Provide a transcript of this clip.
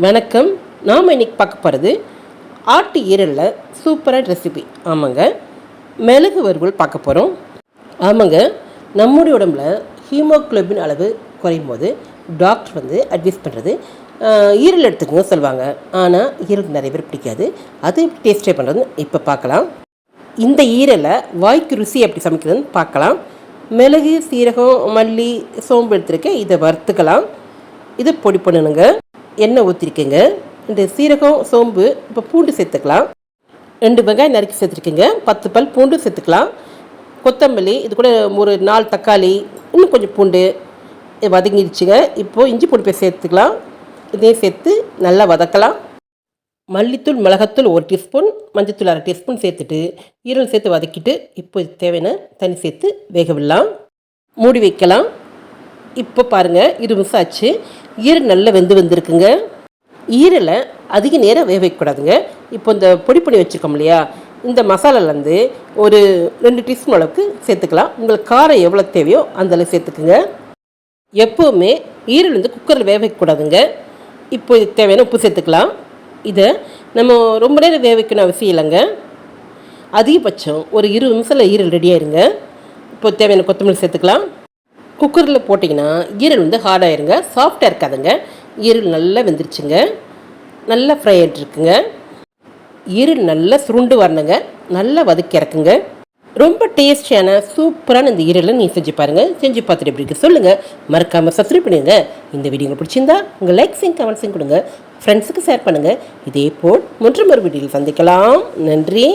வணக்கம். நாம் இன்னைக்கு பார்க்க போகிறது ஆட்டு ஈரலில் சூப்பராக ரெசிபி ஆமாங்க. மிளகு வறுவல் பார்க்க போகிறோம் ஆமாங்க. நம்முடைய உடம்புல ஹீமோகுளோபின் அளவு குறையும் போது டாக்டர் வந்து அட்வைஸ் பண்ணுறது ஈரல் எடுத்துக்கோங்க சொல்லுவாங்க. ஆனால் ஈரல் நிறைய பேர் பிடிக்காது. அது டேஸ்டே பண்ணுறதுன்னு இப்போ பார்க்கலாம். இந்த ஈரலை வாய்க்கு ருசி எப்படி சமைக்கிறதுன்னு பார்க்கலாம். மிளகு சீரகம் மல்லி சோம்பு எடுத்துருக்கேன். இதை வறுத்துக்கலாம். இதை பொடி பண்ணணுங்க. எண்ணெய் ஊற்றிருக்கேங்க இந்த சீரகம் சோம்பு இப்போ பூண்டு சேர்த்துக்கலாம். ரெண்டு வெங்காயம் நறுக்கி சேர்த்துருக்கேங்க. பத்து பல் பூண்டு சேர்த்துக்கலாம். கொத்தமல்லி இது கூட ஒரு நாலு தக்காளி இன்னும் கொஞ்சம் பூண்டு வதங்கிடுச்சுங்க இப்போது இஞ்சி பூண்டு போய் சேர்த்துக்கலாம். இதையும் சேர்த்து நல்லா வதக்கலாம். மல்லித்தூள் மிளகாத்தூள் ஒரு டீஸ்பூன் மஞ்சத்தூள் அரை டீஸ்பூன் சேர்த்துட்டு ஈரல் சேர்த்து வதக்கிட்டு இப்போ தேவையான தண்ணி சேர்த்து வேக விடலாம். மூடி வைக்கலாம். இப்போ பாருங்கள் இரு நிமிஷம் ஆச்சு. ஈரல் நல்லா வெந்து வந்திருக்குங்க. ஈரலை அதிக நேரம் வேக வைக்கக்கூடாதுங்க. இப்போ இந்த பொடி பண்ணி வச்சுருக்கோம் இல்லையா? இந்த மசாலாலேருந்து ஒரு ரெண்டு டீஸ்பூன் அளவுக்கு சேர்த்துக்கலாம். உங்களுக்கு காரம் எவ்வளோ தேவையோ அந்தளவு சேர்த்துக்குங்க. எப்போவுமே ஈரல் வந்து குக்கரில் வேக வைக்கக்கூடாதுங்க. இப்போ இதுக்கு தேவையான உப்பு சேர்த்துக்கலாம். இதை நம்ம ரொம்ப நேரம் வேக வைக்கணும் அவசியம் இல்லைங்க. அதிகபட்சம் ஒரு இருபது நிமிஷத்தில் ஈரல் ரெடி ஆயிருங்க. இப்போ தேவையான கொத்தமல்லி சேர்த்துக்கலாம். குக்கரில் போட்டிங்கன்னா ஈரல் வந்து ஹார்டாயிருங்க சாஃப்டாக இருக்காதுங்க. ஈரல் நல்லா வெந்துருச்சுங்க. நல்லா ஃப்ரை ஆகிட்டுருக்குங்க ஈரல் நல்லா சுருண்டு வரணுங்க. நல்லா வதக்கி இறக்குங்க. ரொம்ப டேஸ்டியான சூப்பரான இந்த ஈரலை நீ செஞ்சு பாருங்கள் செஞ்சு பார்த்துட்டு எப்படி இருக்கு சொல்லுங்கள் மறக்காமல் சப்ஸ்கிரைப் பண்ணுங்க இந்த வீடியோ உங்களுக்கு பிடிச்சிருந்தா உங்கள் லைக்ஸையும் கமெண்ட்ஸையும் கொடுங்க. ஃப்ரெண்ட்ஸுக்கு ஷேர் பண்ணுங்கள் இதே போல் மற்றும் ஒரு வீடியோவில் சந்திக்கலாம். நன்றி.